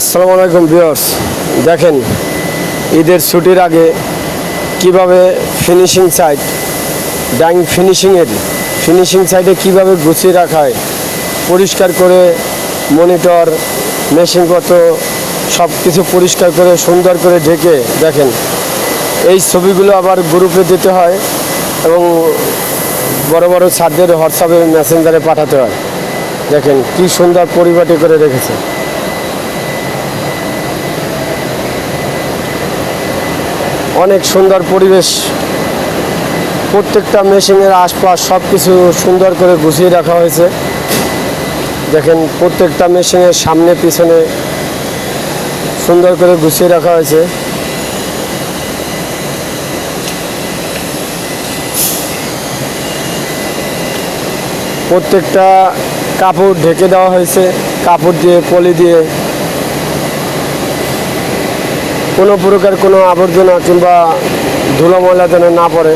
আসসালামু আলাইকুম ভিউয়ার্স। দেখেন, ঈদের ছুটির আগে কীভাবে ফিনিশিং সাইট ডাইং ফিনিশিংয়ের ফিনিশিং সাইটে কীভাবে গুছিয়ে রাখা হয়, পরিষ্কার করে মনিটর মেশিনপত্র সব কিছু পরিষ্কার করে, সুন্দর করে ঢেকে দেখেন, এই ছবিগুলো আবার গ্রুপে দিতে হয় এবং বড় বড় ছাদদের হোয়াটসঅ্যাপে মেসেঞ্জারে পাঠাতে হয়। দেখেন, কি সুন্দর পরিপাটি করে রেখেছে। অনেক সুন্দর পরিবেশ। প্রত্যেকটা মেশিনের আশপাশ সব কিছু সুন্দর করে গুছিয়ে রাখা হয়েছে। দেখেন, প্রত্যেকটা মেশিনের সামনে, পিছনে সুন্দর করে গুছিয়ে রাখা হয়েছে। প্রত্যেকটা কাপড় ঢেকে দেওয়া হয়েছে। কাপড় দিয়ে, পলি দিয়ে কোনো প্রকার কোনো আবর্জনা কিংবা ধুলো ময়লা যেন না পড়ে।